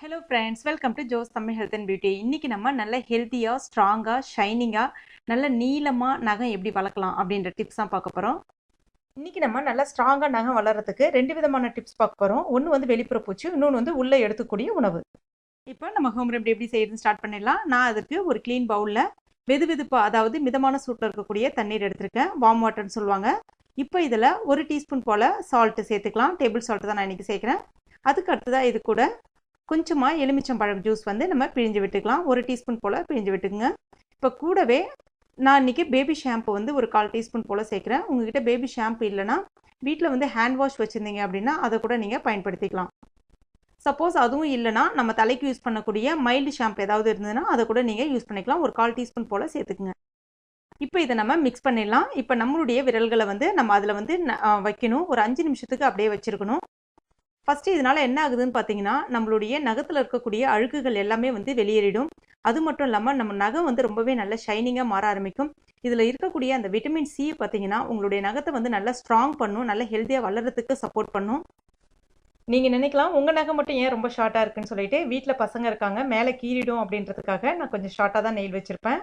Hello friends welcome to Jos Tamil health and beauty இன்றைக்கி நம்ம நல்ல ஹெல்த்தியாக ஸ்ட்ராங்காக ஷைனிங்காக நல்ல நீளமாக நகம் எப்படி வளர்க்கலாம் அப்படின்ற டிப்ஸ் தான் பார்க்க போகிறோம் இன்றைக்கி நம்ம நல்லா ஸ்ட்ராங்காக நகம் வளர்கிறதுக்கு ரெண்டு விதமான டிப்ஸ் பார்க்க போகிறோம் ஒன்று வந்து வெளிப்புற பூச்சி இன்னொன்று வந்து உள்ளே எடுத்துக்கூடிய உணவு. இப்போ நம்ம ஹோம் ரெமடி எப்படி செய்யறதுன்னு ஸ்டார்ட் பண்ணிடலாம். நான் அதுக்கு ஒரு க்ளீன் பவுலில் வெது வெதுப்பா அதாவது மிதமான சூட்டில் இருக்கக்கூடிய தண்ணீர் எடுத்திருக்கேன். வார்ம் வாட்டர்னு சொல்லுவாங்க. இப்போ இதில் ஒரு டீஸ்பூன் போல் சால்ட்டு சேர்த்துக்கலாம். டேபிள் சால்ட்டு தான் நான் இன்றைக்கி சேர்க்குறேன். அதுக்கு அடுத்ததாக இது கூட கொஞ்சமாக எலுமிச்சம்பழம் ஜூஸ் வந்து நம்ம பிழிஞ்சு விட்டுக்கலாம். ஒரு டீஸ்பூன் போல் பிழிஞ்சு விட்டுக்குங்க. இப்போ கூடவே நான் இன்றைக்கி பேபி ஷாம்பு வந்து ஒரு கால் டீஸ்பூன் போல் சேர்க்குறேன். உங்ககிட்ட பேபி ஷாம்பு இல்லைனா வீட்டில் வந்து ஹேண்ட் வாஷ் வச்சுருந்தீங்க அப்படின்னா அதை கூட நீங்கள் பயன்படுத்திக்கலாம். சப்போஸ் அதுவும் இல்லைனா நம்ம தலைக்கு யூஸ் பண்ணக்கூடிய மைல்டு ஷாம்பு ஏதாவது இருந்ததுன்னா அதை கூட நீங்கள் யூஸ் பண்ணிக்கலாம். ஒரு கால் டீஸ்பூன் போல் சேர்த்துக்குங்க. இப்போ இதை நம்ம மிக்ஸ் பண்ணிடலாம். இப்போ நம்மளுடைய விரல்களை வந்து நம்ம அதில் வந்து வைக்கணும். ஒரு அஞ்சு நிமிஷத்துக்கு அப்படியே வச்சுருக்கணும். ஃபஸ்ட்டு இதனால் என்ன ஆகுதுன்னு பார்த்தீங்கன்னா நம்மளுடைய நகத்தில் இருக்கக்கூடிய அழுக்குகள் எல்லாமே வந்து வெளியேறிடும். அது மட்டும் இல்லாமல் நம்ம நகம் வந்து ரொம்பவே நல்ல ஷைனிங்காக மாற ஆரம்பிக்கும். இதில் இருக்கக்கூடிய அந்த விட்டமின் சி பார்த்தீங்கன்னா உங்களுடைய நகத்தை வந்து நல்லா ஸ்ட்ராங் பண்ணும் நல்ல ஹெல்த்தியாக வளர்கிறதுக்கு சப்போர்ட் பண்ணும். நீங்கள் நினைக்கலாம் உங்கள் நகை மட்டும் ஏன் ரொம்ப ஷார்ட்டாக இருக்குன்னு சொல்லிட்டு வீட்டில் பசங்க இருக்காங்க மேலே கீறிடும் அப்படின்றதுக்காக நான் கொஞ்சம் ஷார்ட்டாக தான் நெயில் வச்சுருப்பேன்.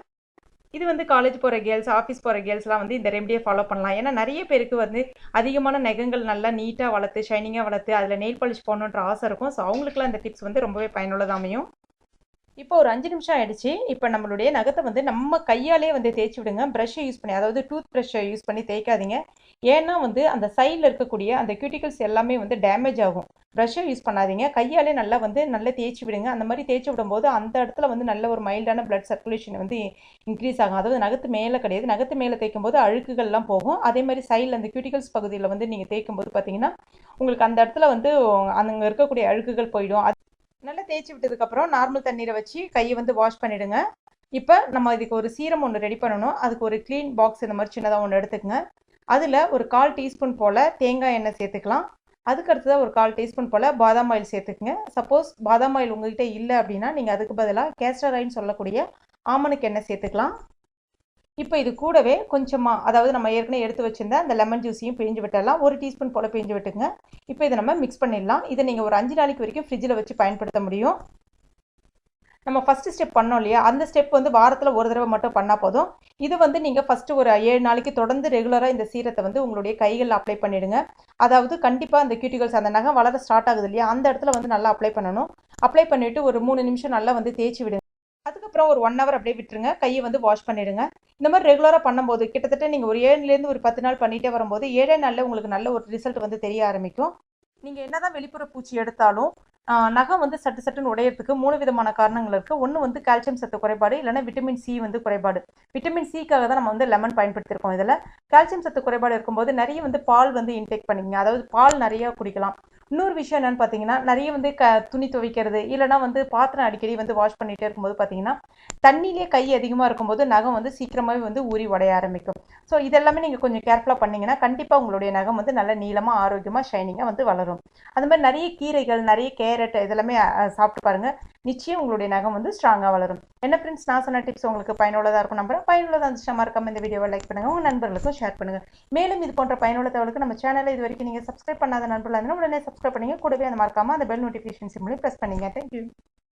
இது வந்து காலேஜ் போகிற கேர்ள்ஸ் ஆஃபீஸ் போகிற கேர்ள்ஸ்லாம் வந்து இந்த ரெமடியை ஃபாலோ பண்ணலாம். ஏன்னா நிறைய பேருக்கு வந்து அதிகமான நகங்கள் நல்லா நீட்டாக வளர்த்து ஷைனிங்காக வளர்த்து அதில் நெயில் பாலிஷ் போடணுன்ற ஆசை இருக்கும். ஸோ அவங்களுக்குலாம் இந்த டிப்ஸ் வந்து ரொம்பவே பயனுள்ளதாக அமையும். இப்போ ஒரு அஞ்சு நிமிஷம் ஆயிடுச்சு. இப்போ நம்மளுடைய நகத்தை வந்து நம்ம கையாலே வந்து தேய்ச்சி விடுங்க. ப்ரஷ்ஷை யூஸ் பண்ணி அதாவது டூத் ப்ரஷ்ஷை யூஸ் பண்ணி தேய்க்காதீங்க. ஏன்னா வந்து அந்த சைடில் இருக்கக்கூடிய அந்த கியூட்டிகல்ஸ் எல்லாமே வந்து டேமேஜ் ஆகும். ப்ரஷ்ஷை யூஸ் பண்ணாதீங்க. கையாலே நல்லா வந்து நல்லா தேய்ச்சி விடுங்க. அந்த மாதிரி தேய்ச்சி விடும்போது அந்த இடத்துல வந்து நல்ல ஒரு மைல்டான பிளட் சர்க்குலேஷன் வந்து இன்க்ரீஸ் ஆகும். அதாவது நகத்து மேலே கிடையாது. நகத்து மேலே தேய்க்கும் போது அழுக்குகள்லாம் போகும். அதே மாதிரி சைடில் அந்த கியூட்டிகல்ஸ் பகுதியில் வந்து நீங்கள் தேய்க்கும் போது பார்த்தீங்கன்னா உங்களுக்கு அந்த இடத்துல வந்து அங்கே இருக்கக்கூடிய அழுக்குகள் போயிடும். அது நல்லா தேய்ச்சி விட்டதுக்கப்புறம் நார்மல் தண்ணீரை வச்சு கையை வந்து வாஷ் பண்ணிவிடுங்க இப்போ நம்ம இதுக்கு ஒரு சீரம் ஒன்று ரெடி பண்ணணும். அதுக்கு ஒரு க்ளீன் பாக்ஸ் இந்த மாதிரி சின்னதாக ஒன்று எடுத்துக்கங்க. அதில் ஒரு கால் டீஸ்பூன் போல் தேங்காய் எண்ணெய் சேர்த்துக்கலாம். அதுக்கு அடுத்ததாக ஒரு கால் டீஸ்பூன் போல் பாதாம் ஆயில் சேர்த்துக்குங்க. சப்போஸ் பாதாம் ஆயில் உங்கள்கிட்ட இல்லை அப்படின்னா நீங்கள் அதுக்கு பதிலாக கேஸ்டர் ஆயில்னு சொல்லக்கூடிய ஆமணுக்கு எண்ணெய் சேர்த்துக்கலாம். இப்போ இது கூடவே கொஞ்சமாக அதாவது நம்ம ஏற்கனவே எடுத்து வச்சிருந்த அந்த லெமன் ஜூஸையும் பிழிஞ்சு விட்டுடலாம். ஒரு டீஸ்பூன் போல் பிழிஞ்சு விட்டுங்க இப்போ இதை நம்ம மிக்ஸ் பண்ணிடலாம். இதை நீங்கள் ஒரு அஞ்சு நாளைக்கு வரைக்கும் ஃப்ரிட்ஜில் வச்சு பயன்படுத்த முடியும். நம்ம ஃபஸ்ட்டு ஸ்டெப் பண்ணோம் இல்லையா? அந்த ஸ்டெப் வந்து வாரத்தில் ஒரு தடவை மட்டும் பண்ணால் போதும். இது வந்து நீங்கள் ஃபஸ்ட்டு ஒரு ஏழு நாளைக்கு தொடர்ந்து ரெகுலராக இந்த சீரத்தை வந்து உங்களுடைய கைகளில் அப்ளை பண்ணிவிடுங்க அதாவது கண்டிப்பாக அந்த கியூட்டிகல்ஸ் அந்த நகம் வளர ஸ்டார்ட் ஆகுது இல்லையா? அந்த இடத்துல வந்து நல்லா அப்ளை பண்ணணும். அப்ளை பண்ணிவிட்டு ஒரு மூணு நிமிஷம் நல்லா வந்து தேய்ச்சி விடுங்க. அதுக்கப்புறம் ஒரு ஒன் ஹவர் அப்படியே விட்டுருங்க. கையை வந்து வாஷ் பண்ணிடுங்க. இந்த மாதிரி ரெகுலராக பண்ணும்போது கிட்டத்தட்ட நீங்கள் ஒரு ஏழுலேருந்து ஒரு பத்து நாள் பண்ணிகிட்டே வரும்போது ஏழே நாளில் உங்களுக்கு நல்ல ஒரு ரிசல்ட் வந்து தெரிய ஆரம்பிக்கும். நீங்கள் என்னதான் வெளிப்புற பூச்சி எடுத்தாலும் நகம் வந்து சட்டு சட்டுன்னு உடையறதுக்கு மூணு விதமான காரணங்கள் இருக்குது ஒன்று வந்து கால்சியம் சத்து குறைபாடு இல்லைனா விட்டமின் சி வந்து குறைபாடு. விட்டமின் சிக்காக தான் நம்ம வந்து லெமன் பயன்படுத்தியிருக்கோம் இதில். கால்சியம் சத்து குறைபாடு இருக்கும்போது நிறைய வந்து பால் வந்து இன்டேக் பண்ணிங்க அதாவது பால் நிறையா குடிக்கலாம். இன்னொரு விஷயம் என்னென்னு பார்த்தீங்கன்னா நிறைய வந்து க துணி துவைக்கிறது இல்லைனா வந்து பாத்திரம் அடிக்கடி வந்து வாஷ் பண்ணிகிட்டே இருக்கும்போது பார்த்தீங்கன்னா தண்ணியிலே கை அதிகமாக இருக்கும்போது நகம் வந்து சீக்கிரமாகவே வந்து ஊறி உடைய ஆரம்பிக்கும். ஸோ இதெல்லாமே நீங்கள் கொஞ்சம் கேர்ஃபுல்லாக பண்ணிங்கன்னா கண்டிப்பாக உங்களுடைய நகம் வந்து நல்ல நீளமாக ஆரோக்கியமாக ஷைனிங்காக வந்து வளரும். அது மாதிரி நிறைய கீரைகள் நிறைய கேரட் இதெல்லாமே சாப்பிட்டு பாருங்கள் நிச்சயம் உங்களுடைய நகம் வந்து ஸ்ட்ராங்காக வளரும். என்ன ஃப்ரெண்ட்ஸ் நான் சொன்ன டிப்ஸ் உங்களுக்கு பயனுள்ளதாக இருக்கும் நம்புறேன். பயனுள்ளதாக இருந்துச்சு மறக்காம இந்த வீடியோவை லைக் பண்ணுங்கள் உங்கள் நண்பர்களுக்கும் ஷேர் பண்ணுங்கள் மேலும் இது போன்ற பயனுள்ள தகவலுக்கு நம்ம சேனலை இது வரைக்கும் நீங்கள் சப்ஸ்கிரைப் பண்ணாத நண்பர்களாக இருந்தாலும் உடனே சப்ஸ்கிரைப் பண்ணிங்க. கூடவே அந்த மறக்காமல் அந்த பெல் நோட்டிஃபிகேஷன் சிம்லையும் ப்ரெஸ் பண்ணிங்க. Thank you